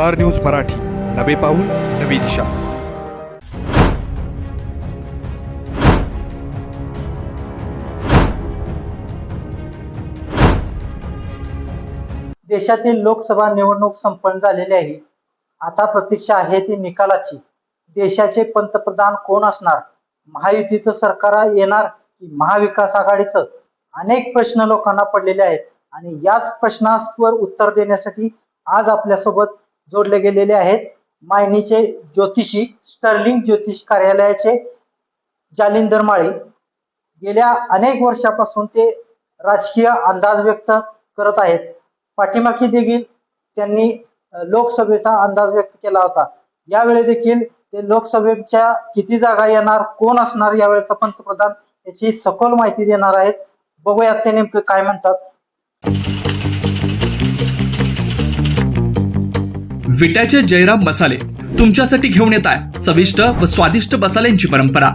Star news Marathi. नवे पाऊल नवी दिशा. देशातील लोकसभा निवडणूक संपन्न झालेली आहे. आता प्रतीक्षा आहे ती निकालाची. देशाचे पंतप्रधान कोण असणार? महायुतीचं सरकार येणार की महाविकास आघाडीचं? अनेक प्रश्न लोकांना पडलेले आहेत आणि याच प्रश्नांवर उत्तर देण्यासाठी आज आपल्यासोबत जोडले गेलेले आहेत. मायनीचे ज्योतिषी स्टर्लिंग ज्योतिष कार्यालयाचे जालिंदर माळी. गेल्या अनेक वर्षापासून ते राजकीय अंदाज व्यक्त करत आहेत. पाठीमागची देखील त्यांनी लोकसभेचा अंदाज व्यक्त केला होता. यावेळी देखील ते लोकसभेच्या किती जागा येणार कोण असणार यावेळेचा पंतप्रधान याची सखोल माहिती देणार आहेत. बघूयात ते नेमकं काय म्हणतात. विट्याचे जयराम मसाले तुमच्यासाठी घेऊन येत आहे चविष्ट व स्वादिष्ट मसाल्यांची परंपरा.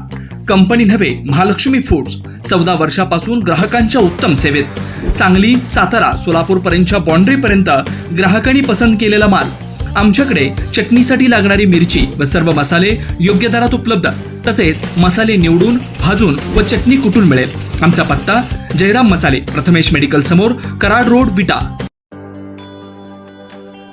कंपनी नव्हे महालक्ष्मी फूड्स. चौदा वर्षापासून ग्राहकांच्या उत्तम सेवेत. सांगली सातारा सोलापूर पर्यंतच्या बाँड्री पर्यंत ग्राहकांनी पसंत केलेला माल. आमच्याकडे चटणीसाठी लागणारी मिरची व सर्व मसाले योग्य दरात उपलब्ध. तसेच मसाले निवडून भाजून व चटणी कुटून मिळेल. आमचा पत्ता जयराम मसाले प्रथमेश मेडिकल समोर कराड रोड विटा.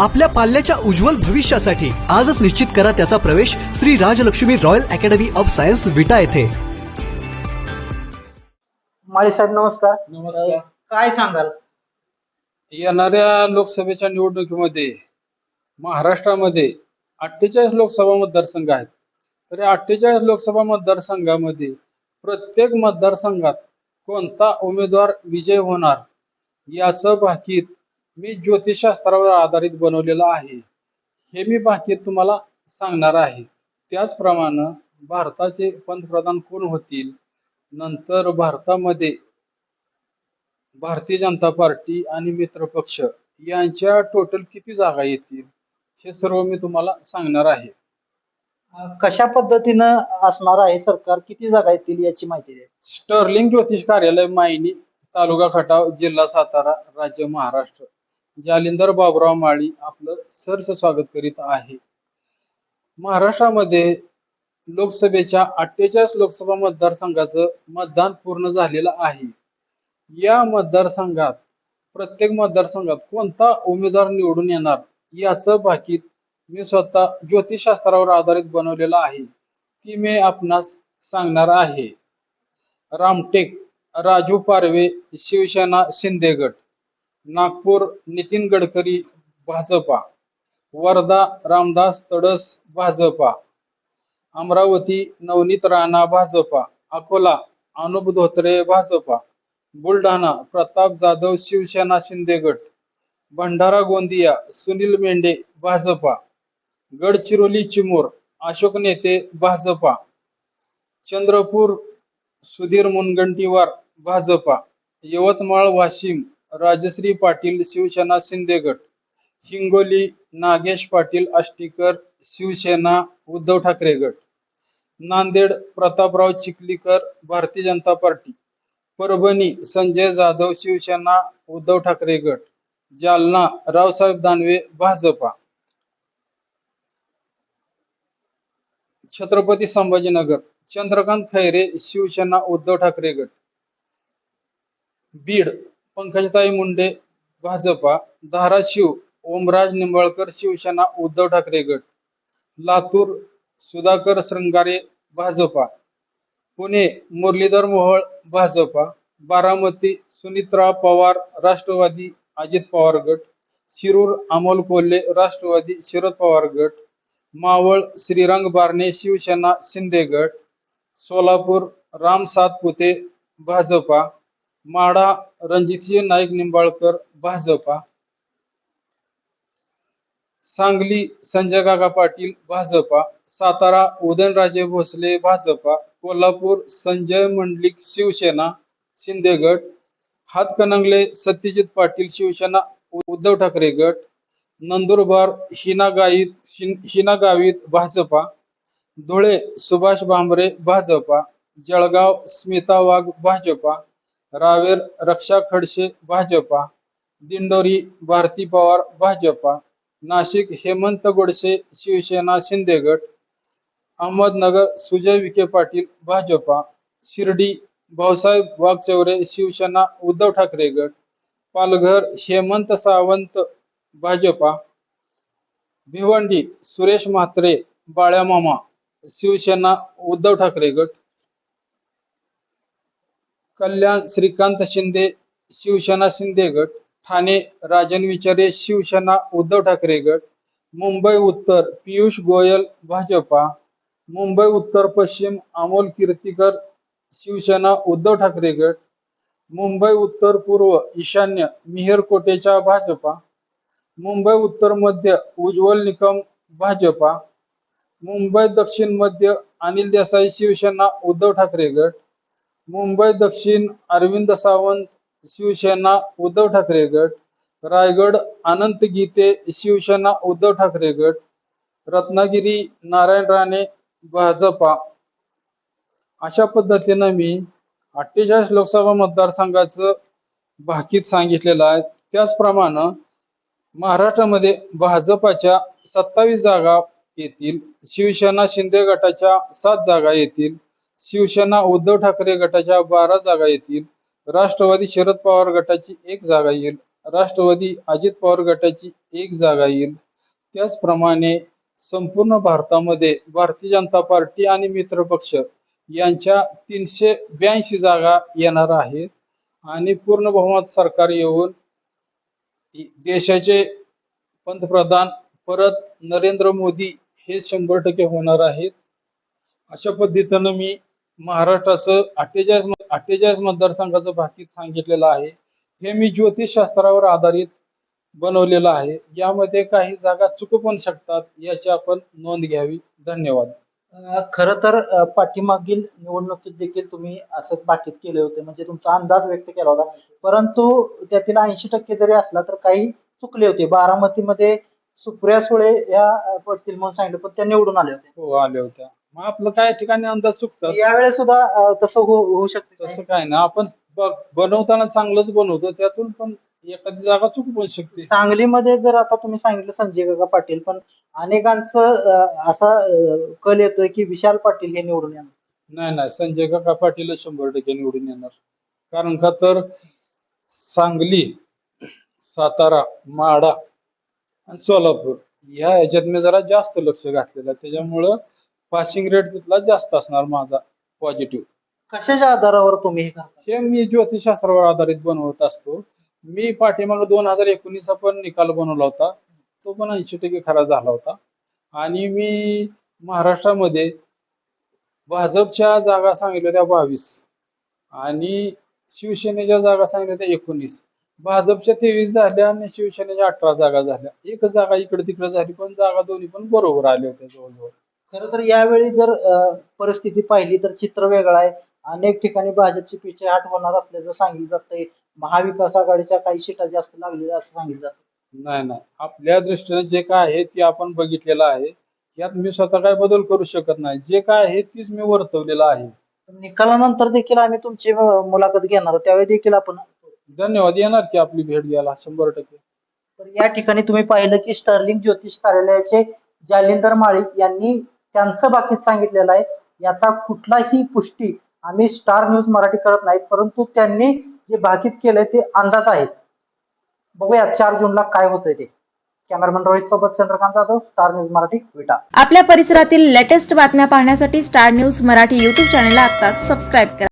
आपल्या पाल्याच्या उज्ज्वल भविष्यासाठी आजच निश्चित करा त्याचा प्रवेश Shri Rajlaxmi royal academy of science Vita येथे. माळी साहेब नमस्कार. काय सांगाल? येणाऱ्या लोकसभेच्या निवडणुकीमध्ये महाराष्ट्रामध्ये अठ्ठेचाळीस लोकसभा मतदारसंघ आहेत. तर या अठ्ठेचाळीस लोकसभा मतदारसंघामध्ये प्रत्येक मतदारसंघात कोणता उमेदवार विजय होणार याचं भाकीत मी ज्योतिषशास्त्रावर आधारित बनवलेलं आहे. हे मी भाकीत तुम्हाला सांगणार आहे. त्याचप्रमाणे भारताचे पंतप्रधान कोण होतील? नंतर भारतामध्ये भारतीय जनता पार्टी आणि मित्र पक्ष यांच्या टोटल किती जागा येतील? हे सर्व मी तुम्हाला सांगणार आहे. कशा पद्धतीनं असणार आहे सरकार? किती जागा येतील याची माहिती द्या. स्टर्लिंग ज्योतिष कार्यालय मायनी तालुका खटाव जिल्हा सातारा राज्य महाराष्ट्र. म्हणजे जालिंदर बाबुराव माळी आपलं सरस स्वागत करीत आहे. महाराष्ट्रामध्ये लोकसभेच्या अठ्ठेचाळीस लोकसभा मतदारसंघाचं मतदान पूर्ण झालेलं आहे. या मतदारसंघात प्रत्येक मतदारसंघात कोणता उमेदवार निवडून येणार याचं भाकीत मी स्वतः ज्योतिषशास्त्रावर आधारित बनवलेलं आहे. ती मी आपणास सांगणार आहे. रामटेक राजू पारवे शिवसेना शिंदेगड. नागपूर नितीन गडकरी भाजपा. वर्धा रामदास तडस भाजपा. अमरावती नवनीत राणा भाजपा. अकोला अनुप धोत्रे भाजपा. बुलढाणा प्रताप जाधव शिवसेना शिंदेगड भंडारा गोंदिया सुनील मेंढे भाजपा. गडचिरोली चिमूर अशोक नेते भाजपा. चंद्रपूर सुधीर मुनगंटीवार भाजपा. यवतमाळ वाशिम राजश्री पाटील शिवसेना शिंदेगट हिंगोली नागेश पाटील आष्टीकर शिवसेना उद्धव ठाकरे गट. नांदेड प्रतापराव चिखलीकर भारतीय जनता पार्टी. परभणी संजय जाधव शिवसेना उद्धव ठाकरे गट. जालना रावसाहेब दानवे भाजपा. छत्रपती संभाजीनगर. चंद्रकांत खैरे शिवसेना उद्धव ठाकरे गट. बीड पंकजताई मुंडे भाजपा धाराशिव ओमराज निंबाळकर शिवसेना उद्धव ठाकरे गट लातूर सुधाकर श्रंगारे भाजपा पुणे मुरलीधर मोहोळ भाजपा बारामती सुनित्रा पवार राष्ट्रवादी अजित पवार गट शिरूर अमोल कोल्हे राष्ट्रवादी शरद पवार गट मावळ श्रीरंग बारणे शिवसेना शिंदे गट सोलापूर राम सातपुते भाजपा माडा रणजितसिंह नाईक निंबाळकर भाजपा. सांगली संजय काका पाटील भाजपा. सातारा उदयनराजे भोसले भाजपा. कोल्हापूर संजय मंडलिक शिवसेना शिंदे गट हातकणंगले सत्यजित पाटील शिवसेना उद्धव ठाकरे गट. नंदुरबार हिना गाईत हिना गावित भाजपा. धुळे सुभाष भांबरे भाजपा. जळगाव स्मिता वाघ भाजपा. रावेर रक्षा खडसे भाजपा. दिंडोरी भारती पवार भाजपा. नाशिक हेमंत गोडसे शिवसेना शिंदे गट अहमदनगर सुजय विखे पाटील भाजपा. शिर्डी भाऊसाहेब वाघचौरे शिवसेना उद्धव ठाकरे गट. पालघर हेमंत सावंत भाजपा. भिवंडी सुरेश म्हात्रे बाळ्यामामा शिवसेना उद्धव ठाकरे गट. कल्याण श्रीकांत शिंदे शिवसेना शिंदे गट ठाणे राजन विचारे शिवसेना उद्धव ठाकरे गट मुंबई उत्तर पियुष गोयल भाजपा मुंबई उत्तर पश्चिम अमोल कीर्तीकर शिवसेना उद्धव ठाकरे गट मुंबई उत्तर पूर्व ईशान्य मिहिर कोटेचा भाजपा मुंबई उत्तर मध्य उज्ज्वल निकम भाजपा मुंबई दक्षिण मध्य अनिल देसाई शिवसेना उद्धव ठाकरे गट मुंबई दक्षिण अरविंद सावंत शिवसेना उद्धव ठाकरे गट रायगड अनंत गीते शिवसेना उद्धव ठाकरे गट रत्नागिरी नारायण राणे भाजपा. अशा पद्धतीनं मी अठ्ठेचाळीस लोकसभा मतदारसंघाचं भाकीत सांगितलेलं आहे. त्याचप्रमाणे महाराष्ट्रामध्ये भाजपाच्या सत्तावीस जागा येतील शिवसेना शिंदे गटाच्या सात जागा येतील शिवसेना उद्धव ठाकरे गटाच्या बारा जागा येतील. राष्ट्रवादी शरद पवार गटाची एक जागा येईल. राष्ट्रवादी अजित पवार गटाची एक जागा येईल. त्याचप्रमाणे संपूर्ण भारतामध्ये भारतीय जनता पार्टी आणि मित्र पक्ष यांच्या तीनशे ब्याऐंशी जागा येणार आहेत. आणि पूर्ण बहुमत सरकार येऊन देशाचे पंतप्रधान परत नरेंद्र मोदी हे शंभर टक्के होणार आहेत. अशा पद्धतीनं मी महाराष्ट्राचं अठ्ठेचाळीस अठ्ठेचाळीस मतदारसंघाचं भाकीत सांगितलेलं आहे. हे मी ज्योतिषशास्त्रावर आधारित बनवलेलं आहे. यामध्ये काही जागा चुकू पण शकतात याची आपण नोंद घ्यावी. धन्यवाद. खरं तर पाठीमागील निवडणुकीत देखील तुम्ही असंच बाकीत केले होते. म्हणजे तुमचा अंदाज व्यक्त केला होता. परंतु त्यातील ऐंशी टक्के जरी असला तर काही चुकले होते. बारामतीमध्ये सुप्रिया सुळे या पडतील म्हणून सांगितलं पण त्या निवडून आल्या होत्या. हो आल्या होत्या. मग आपलं काय ठिकाणी अंदाज चुकतात यावेळेस सुद्धा अं, तसं हो- होऊ शकतं तसं काय ना आपण ब- बनवताना चांगलंच बनवतो. त्यातून पण एखादी जागा चुकू पण शकते. सांगलीमध्ये जर आता तुम्ही सांगितलं संजय काका पाटील पण अनेकांचं अं, असा अं, कल येतोय की विशाल पाटील हे निवडून येणार. नाही नाही. संजय काका पाटील शंभर टक्के निवडून येणार. कारण का तर सांगली सातारा माडा आणि सोलापूर ह्या ह्याच्यात मी जरा जास्त लक्ष घातलेलं आहे. त्याच्यामुळं पासिंग रेट तिथला जास्त असणार माझा पॉझिटिव्ह कशाच्या आधारावर तुम्ही हे करता? हे मी ज्योतिषशास्त्रावर आधारित बनवत असतो. मी पाठीमागे दोन हजार एकोणीस पण निकाल बनवला होता. तो पण ऐंशी टक्के खरा झाला होता. आणि मी महाराष्ट्रामध्ये भाजपच्या जागा सांगितल्या त्या बावीस आणि शिवसेनेच्या जागा सांगितल्या त्या एकोणीस. भाजपच्या तेवीस झाल्या आणि शिवसेनेच्या अठरा जागा झाल्या. एक जागा इकडे तिकडे झाली पण जागा दोन्ही पण बरोबर आल्या होत्या जवळजवळ. खरं तर यावेळी जर परिस्थिती पाहिली तर चित्र वेगळं आहे. अनेक ठिकाणी भाजपची पिछेहाट होणार असल्याचं सांगितलं जातंय. महाविकास आघाडीच्या काही सीटा जास्त लागलेल्या असं सांगितलं जातं. नाही नाही. आपल्या दृष्टीने जे काय आहे ते आपण बघितलेलं आहे. यात मी स्वतः काय बदल करू शकत नाही. जे काय आहे तीच मी वर्तवलेलं आहे. निकालानंतर देखील आम्ही तुमची मुलाखत घेणार. त्यावेळी देखील आपण धन्यवाद. येणार की आपली भेट घ्यायला शंभर टक्के. तर या ठिकाणी तुम्ही पाहिलं की स्टर्लिंग ज्योतिष कार्यालयाचे जालिंदर माळी यांनी त्यांचं बाकीत सांगितलेलं आहे. याचा कुठलाही पुष्टी आम्ही स्टार न्यूज मराठी करत नाही परंतु त्यांनी जे भाकीत केलंय ते अंदाज आहेत बघूया चार जूनला काय होतंय ते. कॅमेरामन रोहित सोबत चंद्रकांत जाधव स्टार न्यूज मराठी विटा. आपल्या परिसरातील लेटेस्ट बातम्या पाहण्यासाठी स्टार न्यूज मराठी यूट्यूब चॅनलला आता सबस्क्राईब करा.